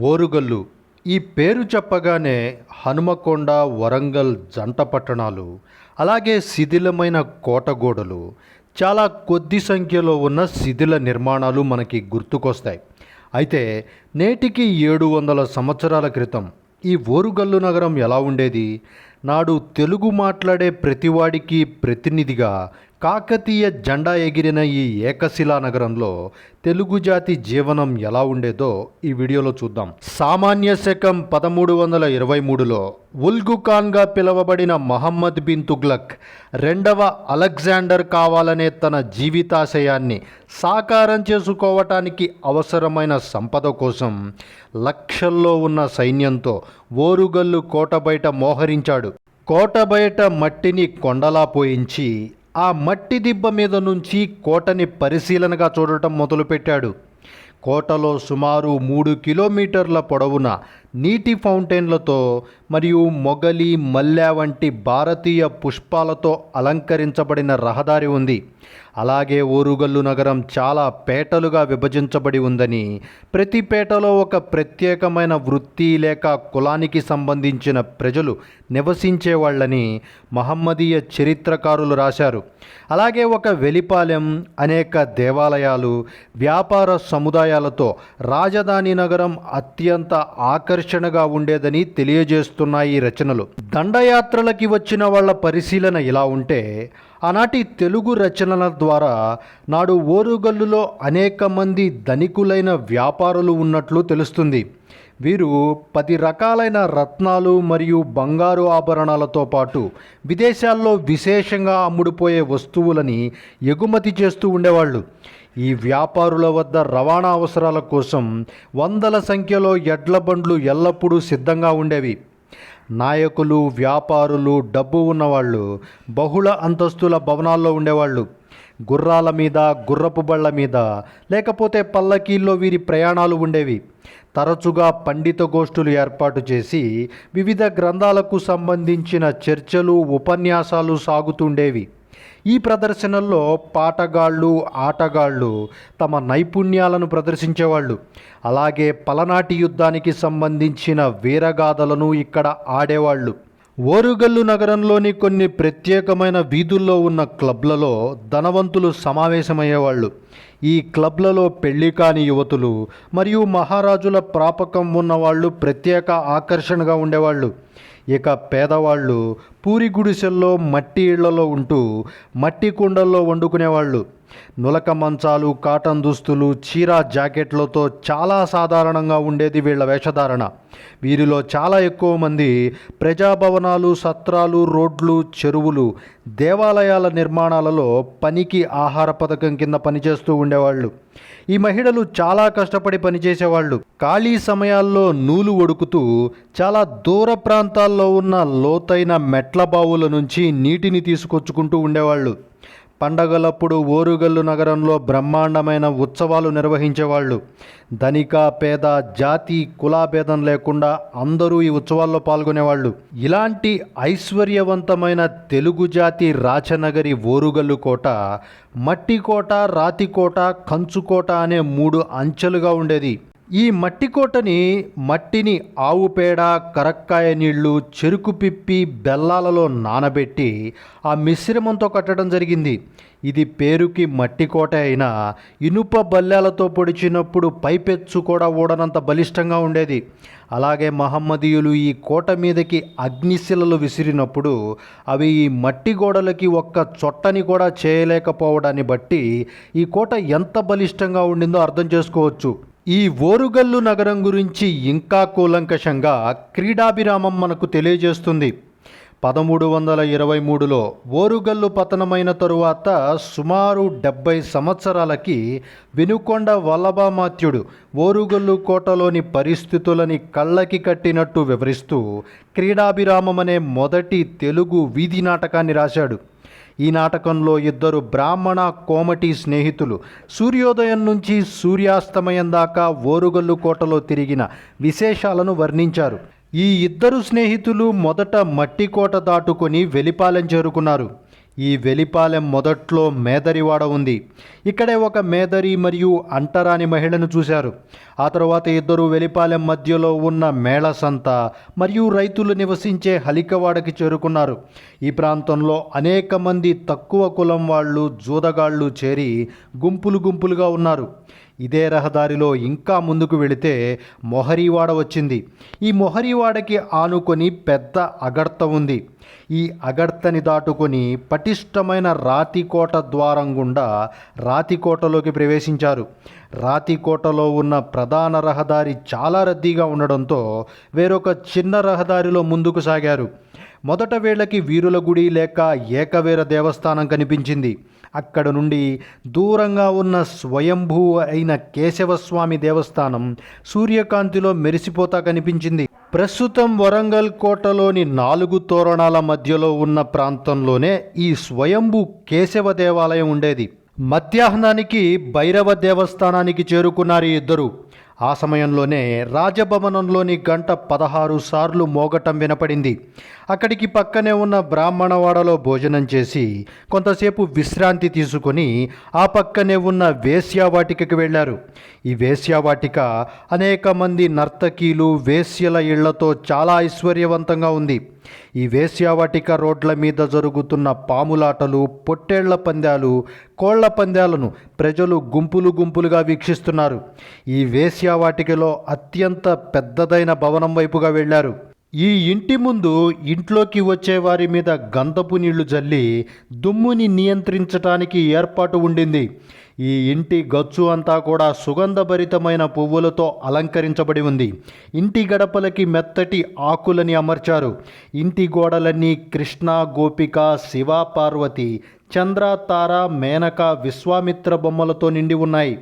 ఓరుగల్లు. ఈ పేరు చెప్పగానే హనుమకొండ వరంగల్ జంట పట్టణాలు అలాగే శిథిలమైన కోటగోడలు చాలా కొద్ది సంఖ్యలో ఉన్న శిథిల నిర్మాణాలు మనకి గుర్తుకొస్తాయి. అయితే నేటికి ఏడు వందల సంవత్సరాల క్రితం ఈ ఓరుగల్లు నగరం ఎలా ఉండేది? నాడు తెలుగు మాట్లాడే ప్రతివాడికి ప్రతినిధిగా కాకతీయ జెండా ఎగిరిన ఈ ఏకశిలా నగరంలో తెలుగు జాతి జీవనం ఎలా ఉండేదో ఈ వీడియోలో చూద్దాం. సామాన్య శకం పదమూడు వందల ఇరవై మూడులో ఉల్గు ఖాన్గా పిలువబడిన మహమ్మద్ బిన్ తుగ్లక్ రెండవ అలెగ్జాండర్ కావాలనే తన జీవితాశయాన్ని సాకారం చేసుకోవటానికి అవసరమైన సంపద కోసం లక్షల్లో ఉన్న సైన్యంతో ఓరుగల్లు కోట బయట మోహరించాడు. కోట బయట మట్టిని కొండలా పోయించి ఆ మట్టి దిబ్బ మీద నుంచి కోటని పరిశీలనగా చూడటం మొదలుపెట్టాడు. కోటలో సుమారు మూడు కిలోమీటర్ల పొడవున నీటి ఫౌంటైన్లతో మరియు మొగలి మల్లె వంటి భారతీయ పుష్పాలతో అలంకరించబడిన రహదారి ఉంది. అలాగే ఓరుగల్లు నగరం చాలా పేటలుగా విభజించబడి ఉందని ప్రతి పేటలో ఒక ప్రత్యేకమైన వృత్తి లేక కులానికి సంబంధించిన ప్రజలు నివసించేవాళ్ళని మహమ్మదీయ చరిత్రకారులు రాశారు. అలాగే ఒక వెలిపాలెం అనేక దేవాలయాలు వ్యాపార సముదాయాలతో రాజధాని నగరం అత్యంత ఆకర్షణగా ఉండేదని చెబుతున్నాయి ఈ రచనలు. దండయాత్రలకి వచ్చిన వాళ్ళ పరిశీలన ఇలా ఉంటే ఆనాటి తెలుగు రచనల ద్వారా నాడు ఓరుగల్లులో అనేక మంది ధనికులైన వ్యాపారులు ఉన్నట్లు తెలుస్తుంది. వీరు పది రకాలైన రత్నాలు మరియు బంగారు ఆభరణాలతో పాటు విదేశాల్లో విశేషంగా అమ్ముడుపోయే వస్తువులని ఎగుమతి చేస్తూ ఉండేవాళ్ళు. ఈ వ్యాపారుల వద్ద రవాణా అవసరాల కోసం వందల సంఖ్యలో ఎడ్ల బండ్లు ఎల్లప్పుడూ సిద్ధంగా ఉండేవి. నాయకులు వ్యాపారులు డబ్బు ఉన్నవాళ్ళు బహుళ అంతస్తుల భవనాల్లో ఉండేవాళ్ళు. గుర్రాల మీద గుర్రపు బళ్ళ మీద లేకపోతే పల్లకీల్లో వీరి ప్రయాణాలు ఉండేవి. తరచుగా పండిత గోష్ఠులు ఏర్పాటు చేసి వివిధ గ్రంథాలకు సంబంధించిన చర్చలు ఉపన్యాసాలు సాగుతుండేవి ఈ ప్రదర్శనల్లో పాటగాళ్ళు ఆటగాళ్ళు తమ నైపుణ్యాలను ప్రదర్శించేవాళ్ళు. అలాగే పలనాటి యుద్ధానికి సంబంధించిన వీరగాథలను ఇక్కడ ఆడేవాళ్ళు. ఓరుగల్లు నగరంలోని కొన్ని ప్రత్యేకమైన వీధుల్లో ఉన్న క్లబ్లలో ధనవంతులు సమావేశమయ్యేవాళ్ళు. ఈ క్లబ్లలో పెళ్ళి కాని యువతులు మరియు మహారాజుల ప్రాపకం ఉన్నవాళ్ళు ప్రత్యేక ఆకర్షణగా ఉండేవాళ్ళు. ఇక పేదవాళ్ళు పూరి గుడిసెల్లో మట్టి ఇళ్ళలో ఉంటూ మట్టి కుండల్లో వండుకునేవాళ్ళు. నులక మంచాలు కాటన్ దుస్తులు చీర జాకెట్లతో చాలా సాధారణంగా ఉండేది వీళ్ళ వేషధారణ. వీరిలో చాలా ఎక్కువ మంది ప్రజాభవనాలు సత్రాలు రోడ్లు చెరువులు దేవాలయాల నిర్మాణాలలో పనికి ఆహార పథకం కింద పనిచేస్తూ ఉండేవాళ్ళు. ఈ మహిళలు చాలా కష్టపడి పనిచేసేవాళ్ళు. ఖాళీ సమయాల్లో నూలు ఒడుకుతూ చాలా దూర ప్రాంతాల్లో ఉన్న లోతైన మెట్ల బావుల నుంచి నీటిని తీసుకొచ్చుకుంటూ ఉండేవాళ్ళు. పండగలప్పుడు ఓరుగల్లు నగరంలో బ్రహ్మాండమైన ఉత్సవాలు నిర్వహించేవాళ్ళు. ధనిక పేద జాతి కులాభేదం లేకుండా అందరూ ఈ ఉత్సవాల్లో పాల్గొనేవాళ్ళు. ఇలాంటి ఐశ్వర్యవంతమైన తెలుగు జాతి రాచనగరి ఓరుగల్లు కోట మట్టి కోట రాతి కోట కంచుకోట అనే మూడు అంచెలుగా ఉండేది. ఈ మట్టి కోటని మట్టిని ఆవు పేడ కరక్కాయ నీళ్ళు చెరుకు పిప్పి బెల్లాలలో నానబెట్టి ఆ మిశ్రమంతో కట్టడం జరిగింది. ఇది పేరుకి మట్టి కోట అయినా ఇనుప బల్లాలతో పొడిచినప్పుడు పైపెచ్చు కూడా ఊడనంత బలిష్టంగా ఉండేది. అలాగే మహమ్మదీయులు ఈ కోట మీదకి అగ్నిశిలలు విసిరినప్పుడు అవి ఈ మట్టి గోడలకి ఒక్క చొట్టని కూడా చేయలేకపోవడాన్ని బట్టి ఈ కోట ఎంత బలిష్టంగా ఉండిందో అర్థం చేసుకోవచ్చు. ఈ ఓరుగల్లు నగరం గురించి ఇంకా కూలంకషంగా క్రీడాభిరామం మనకు తెలియజేస్తుంది. పదమూడు వందల ఇరవై మూడులో ఓరుగల్లు పతనమైన తరువాత సుమారు డెబ్బై సంవత్సరాలకి వినుకొండ వల్లభామాత్యుడు ఓరుగల్లు కోటలోని పరిస్థితులని కళ్ళకి కట్టినట్టు వివరిస్తూ క్రీడాభిరామం అనే మొదటి తెలుగు వీధి నాటకాన్ని రాశాడు. ఈ నాటకంలో ఇద్దరు బ్రాహ్మణ కోమటి స్నేహితులు సూర్యోదయం నుంచి సూర్యాస్తమయం దాకా ఓరుగల్లు కోటలో తిరిగిన విశేషాలను వర్ణించారు. ఈ ఇద్దరు స్నేహితులు మొదట మట్టికోట దాటుకొని వెలిపాలెం చేరుకున్నారు. ఈ వెలిపాలెం మొదట్లో మేదరివాడ ఉంది. ఇక్కడే ఒక మేదరి మరియు అంటరాని మహిళను చూశారు. ఆ తర్వాత ఇద్దరు వెలిపాలెం మధ్యలో ఉన్న మేళ సంత మరియు రైతులు నివసించే హలికవాడకి చేరుకున్నారు. ఈ ప్రాంతంలో అనేక మంది తక్కువ కులం వాళ్ళు జూదగాళ్ళు చేరి గుంపులు గుంపులుగా ఉన్నారు. ఇదే రహదారిలో ఇంకా ముందుకు వెళితే మొహరీవాడ వచ్చింది. ఈ మొహరీవాడకి ఆనుకొని పెద్ద అగర్త ఉంది. ఈ అగర్తని దాటుకొని పటిష్టమైన రాతికోట ద్వారం గుండా రాతికోటలోకి ప్రవేశించారు. రాతికోటలో ఉన్న ప్రధాన రహదారి చాలా రద్దీగా ఉండడంతో వేరొక చిన్న రహదారిలో ముందుకు సాగారు. మొదట వేళకి వీరుల గుడి లేక ఏకవీర దేవస్థానం కనిపించింది. అక్కడ నుండి దూరంగా ఉన్న స్వయంభూ అయిన కేశవస్వామి దేవస్థానం సూర్యకాంతిలో మెరిసిపోతా కనిపించింది. ప్రస్తుతం వరంగల్ కోటలోని నాలుగు తోరణాల మధ్యలో ఉన్న ప్రాంతంలోనే ఈ స్వయంభూ కేశవ దేవాలయం ఉండేది. మధ్యాహ్నానికి భైరవ దేవస్థానానికి చేరుకున్నారు ఇద్దరు. ఆ సమయంలోనే రాజభవనంలోని గంట పదహారు సార్లు మోగటం వినపడింది. అక్కడికి పక్కనే ఉన్న బ్రాహ్మణవాడలో భోజనం చేసి కొంతసేపు విశ్రాంతి తీసుకొని ఆ పక్కనే ఉన్న వేశ్యావాటికకి వెళ్ళారు. ఈ వేశ్యావాటిక అనేక మంది నర్తకీలు వేశ్యల ఇళ్ళతో చాలా ఐశ్వర్యవంతంగా ఉంది. ఈ వేశ్యావాటిక రోడ్ల మీద జరుగుతున్న పాములాటలు పొట్టేళ్ళ పందాలు కోళ్ళ పందాలను ప్రజలు గుంపులు గుంపులుగా వీక్షిస్తున్నారు. ఈ వేశ్యావాటికలో అత్యంత పెద్దదైన భవనం వైపుగా వెళ్ళారు. ఈ ఇంటి ముందు ఇంట్లోకి వచ్చే వారి మీద గంధపు నీళ్ళు జల్లి దుమ్ముని నియంత్రించటానికి ఏర్పాటు ఉండింది. ఈ ఇంటి గచ్చు అంతా కూడా సుగంధభరితమైన పువ్వులతో అలంకరించబడి ఉంది. ఇంటి గడపలకి మెత్తటి ఆకులని అమర్చారు. ఇంటి గోడలన్నీ కృష్ణ గోపిక శివ పార్వతి చంద్ర తార మేనక విశ్వామిత్ర బొమ్మలతో నిండి ఉన్నాయి.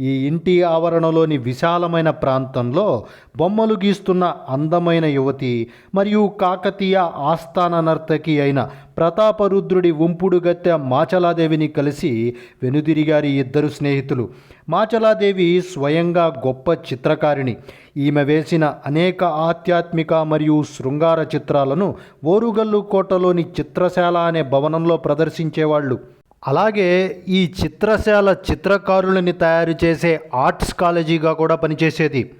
ఈ ఇంటి ఆవరణలోని విశాలమైన ప్రాంతంలో బొమ్మలు గీస్తున్న అందమైన యువతి మరియు కాకతీయ ఆస్థాన నర్తకి అయిన ప్రతాపరుద్రుడి ఉంపుడుగత్తె మాచలాదేవిని కలిసి వెనుదిరిగారి ఇద్దరు స్నేహితులు. మాచలాదేవి స్వయంగా గొప్ప చిత్రకారిణి. ఈమె వేసిన అనేక ఆధ్యాత్మిక మరియు శృంగార చిత్రాలను ఓరుగల్లు కోటలోని చిత్రశాల అనే భవనంలో ప్రదర్శించేవాళ్ళు. అలాగే ఈ చిత్రశాల చిత్రకారులని తయారు చేసే ఆర్ట్స్ కాలేజీగా కూడా పనిచేసేది.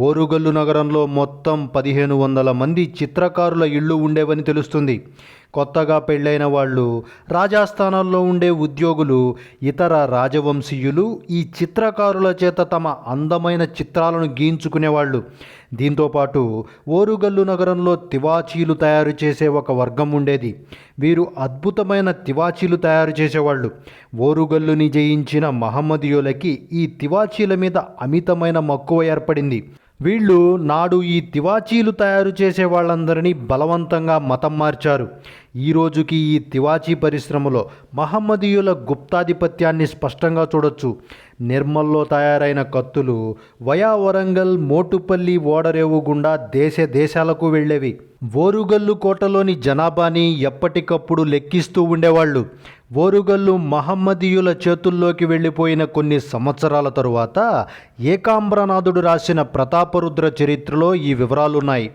ఓరుగల్లు నగరంలో మొత్తం పదిహేను వందల మంది చిత్రకారుల ఇళ్ళు ఉండేవని తెలుస్తుంది. కొత్తగా పెళ్ళైన వాళ్ళు రాజాస్థానాల్లో ఉండే ఉద్యోగులు ఇతర రాజవంశీయులు ఈ చిత్రకారుల చేత తమ అందమైన చిత్రాలను గీయించుకునేవాళ్ళు దీంతోపాటు ఓరుగల్లు నగరంలో తివాచీలు తయారు చేసే ఒక వర్గం ఉండేది. వీరు అద్భుతమైన తివాచీలు తయారు చేసేవాళ్ళు. ఓరుగల్లుని జయించిన మహమ్మదీయులకి ఈ తివాచీల మీద అమితమైన మక్కువ ఏర్పడింది. వీళ్ళు నాడు ఈ తివాచీలు తయారు చేసే వాళ్ళందరినీ బలవంతంగా మతం మార్చారు. ఈ రోజుకి ఈ తివాచీ పరిశ్రమలో మహమ్మదీయుల గుప్తాధిపత్యాన్ని స్పష్టంగా చూడొచ్చు. నిర్మల్లో తయారైన కత్తులు వయా వరంగల్ మోటుపల్లి ఓడరేవు గుండా దేశ దేశాలకు వెళ్ళేవి. ఓరుగల్లు కోటలోని జనాభాని ఎప్పటికప్పుడు లెక్కిస్తూ ఉండేవాళ్ళు. ఓరుగల్లు మహమ్మదీయుల చేతుల్లోకి వెళ్ళిపోయిన కొన్ని సంవత్సరాల తరువాత ఏకాంబ్రనాథుడు రాసిన ప్రతాపరుద్ర చరిత్రలో ఈ వివరాలున్నాయి.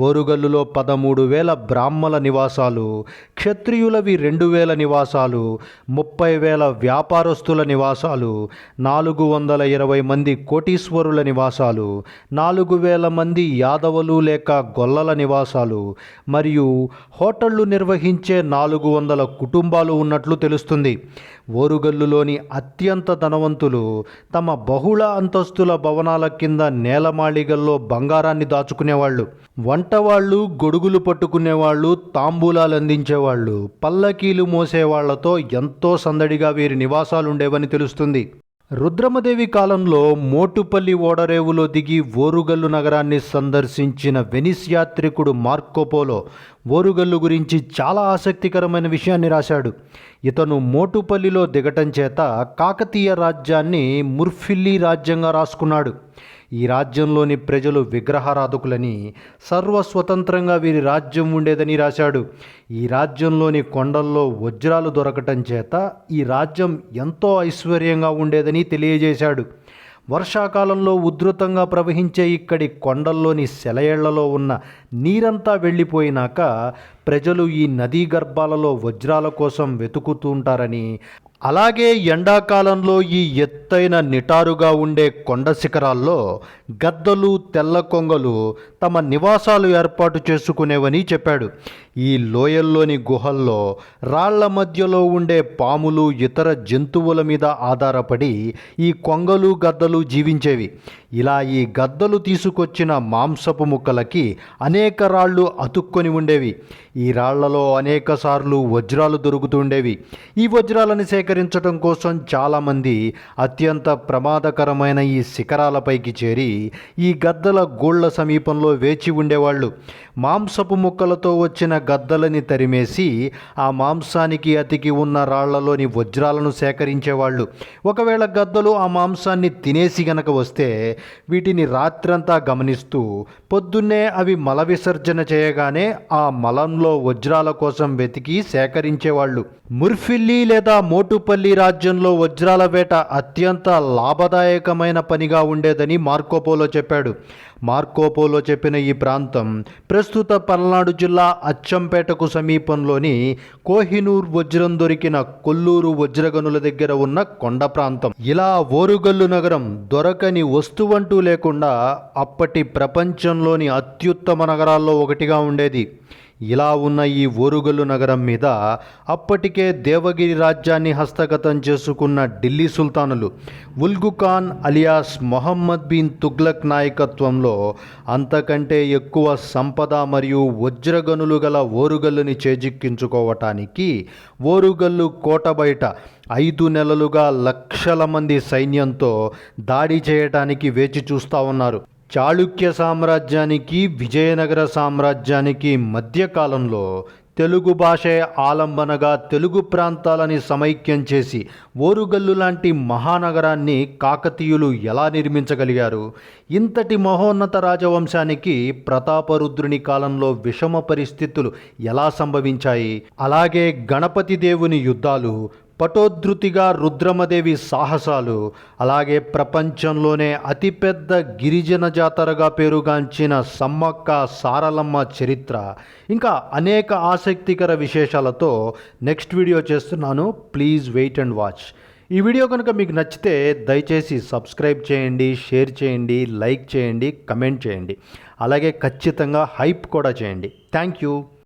ఓరుగల్లులో పదమూడు వేల బ్రాహ్మల నివాసాలు క్షత్రియులవి రెండు వేల నివాసాలు ముప్పై వేల వ్యాపారస్తుల నివాసాలు నాలుగు వందల ఇరవై మంది కోటీశ్వరుల నివాసాలు నాలుగు వేల మంది యాదవులు లేక గొల్లల నివాసాలు మరియు హోటళ్ళు నిర్వహించే నాలుగు వందల కుటుంబాలు ఉన్నట్లు తెలుస్తుంది. ఓరుగల్లులోని అత్యంత ధనవంతులు తమ బహుళ అంతస్తుల భవనాల కింద నేలమాళిగల్లో బంగారాన్ని దాచుకునేవాళ్ళు. వంటవాళ్ళు గొడుగులు పట్టుకునేవాళ్ళు తాంబూలాలు అందించేవాళ్ళు పల్లకీలు మోసేవాళ్ళతో ఎంతో సందడిగా వీరి నివాసాలు ఉండేవని తెలుస్తుంది. రుద్రమదేవి కాలంలో మోటుపల్లి ఓడరేవులో దిగి ఓరుగల్లు నగరాన్ని సందర్శించిన వెనిస్ యాత్రికుడు మార్కోపోలో ఓరుగల్లు గురించి చాలా ఆసక్తికరమైన విషయాన్ని రాశాడు. ఇతను మోటుపల్లిలో దిగటం చేత కాకతీయ రాజ్యాన్ని ముర్ఫిల్లీ రాజ్యంగా రాసుకున్నాడు. ఈ రాజ్యంలోని ప్రజలు విగ్రహారాధకులని సర్వస్వతంత్రంగా వీరి రాజ్యం ఉండేదని రాశాడు. ఈ రాజ్యంలోని కొండల్లో వజ్రాలు దొరకటం చేత ఈ రాజ్యం ఎంతో ఐశ్వర్యంగా ఉండేదని తెలియజేశాడు. వర్షాకాలంలో ఉధృతంగా ప్రవహించే ఇక్కడి కొండల్లోని సెలయేళ్ళలో ఉన్న నీరంతా వెళ్ళిపోయినాక ప్రజలు ఈ నదీ గర్భాలలో వజ్రాల కోసం వెతుకుతూ ఉంటారని అలాగే ఎండాకాలంలో ఈ ఎత్తైన నిటారుగా ఉండే కొండ శిఖరాల్లో గద్దలు తెల్ల కొంగలు తమ నివాసాలు ఏర్పాటు చేసుకునేవని చెప్పాడు. ఈ లోయల్లోని గుహల్లో రాళ్ళ మధ్యలో ఉండే పాములు ఇతర జంతువుల మీద ఆధారపడి ఈ కొంగలు గద్దలు జీవించేవి. ఇలా ఈ గద్దలు తీసుకొచ్చిన మాంసపు ముక్కలకి అనేక రాళ్ళు అతుక్కొని ఉండేవి. ఈ రాళ్ళలో అనేక సార్లు వజ్రాలు దొరుకుతుండేవి ఈ వజ్రాలను సేకరించడం కోసం చాలామంది అత్యంత ప్రమాదకరమైన ఈ శిఖరాలపైకి చేరి ఈ గద్దల గోళ్ళ సమీపంలో వేచి ఉండేవాళ్ళు. మాంసపు ముక్కలతో వచ్చిన గద్దలని తరిమేసి ఆ మాంసానికి అతికి ఉన్న రాళ్ళలోని వజ్రాలను సేకరించేవాళ్ళు. ఒకవేళ గద్దలు ఆ మాంసాన్ని తినేసి గనక వస్తే వీటిని రాత్రంతా గమనిస్తూ పొద్దున్నే అవి మల విసర్జన చేయగానే ఆ మలంలో వజ్రాల కోసం వెతికి సేకరించేవాళ్ళు. ముర్ఫిల్లీ లేదా మోటుపల్లి రాజ్యంలో వజ్రాల వేట అత్యంత లాభదాయకమైన పనిగా ఉండేదని మార్కోపోలో చెప్పాడు. మార్కోపోలో చెప్పిన ఈ ప్రాంతం ప్రస్తుత పల్నాడు జిల్లా అచ్చంపేటకు సమీపంలోని కోహినూర్ వజ్రం దొరికిన కొల్లూరు వజ్రగనుల దగ్గర ఉన్న కొండ ప్రాంతం. ఇలా ఓరుగల్లు నగరం దొరకని వస్తువంటూ లేకుండా అప్పటి ప్రపంచంలోని అత్యుత్తమ నగరాల్లో ఒకటిగా ఉండేది. ఇలా ఉన్న ఈ ఓరుగల్లు నగరం మీద అప్పటికే దేవగిరి రాజ్యాన్ని హస్తగతం చేసుకున్న ఢిల్లీ సుల్తానులు ఉల్గు ఖాన్ అలియాస్ మొహమ్మద్ బిన్ తుగ్లక్ నాయకత్వంలో అంతకంటే ఎక్కువ సంపద మరియు వజ్రగనులు గల ఓరుగల్లుని చేజిక్కించుకోవటానికి ఓరుగల్లు కోట బయట ఐదు నెలలుగా లక్షల మంది సైన్యంతో దాడి చేయటానికి వేచి చూస్తూ ఉన్నారు. చాళుక్య సామ్రాజ్యానికి విజయనగర సామ్రాజ్యానికి మధ్యకాలంలో తెలుగు భాషే ఆలంబనగా తెలుగు ప్రాంతాలని సమైక్యం చేసి ఓరుగల్లు లాంటి మహానగరాన్ని కాకతీయులు ఎలా నిర్మించగలిగారు? ఇంతటి మహోన్నత రాజవంశానికి ప్రతాపరుద్రుని కాలంలో విషమ పరిస్థితులు ఎలా సంభవించాయి? అలాగే గణపతి దేవుని యుద్ధాలు పటోద్ధృతిగా రుద్రమదేవి సాహసాలు. అలాగే ప్రపంచంలోనే అతిపెద్ద గిరిజన జాతరగా పేరుగాంచిన సమ్మక్క సారలమ్మ చరిత్ర. ఇంకా అనేక ఆసక్తికర విశేషాలతో నెక్స్ట్ వీడియో చేస్తున్నాను. Please wait and watch. ఈ వీడియో కనుక మీకు నచ్చితే దయచేసి సబ్స్క్రైబ్ చేయండి షేర్ చేయండి లైక్ చేయండి కమెంట్ చేయండి. అలాగే ఖచ్చితంగా హైప్ కూడా చేయండి. Thank you.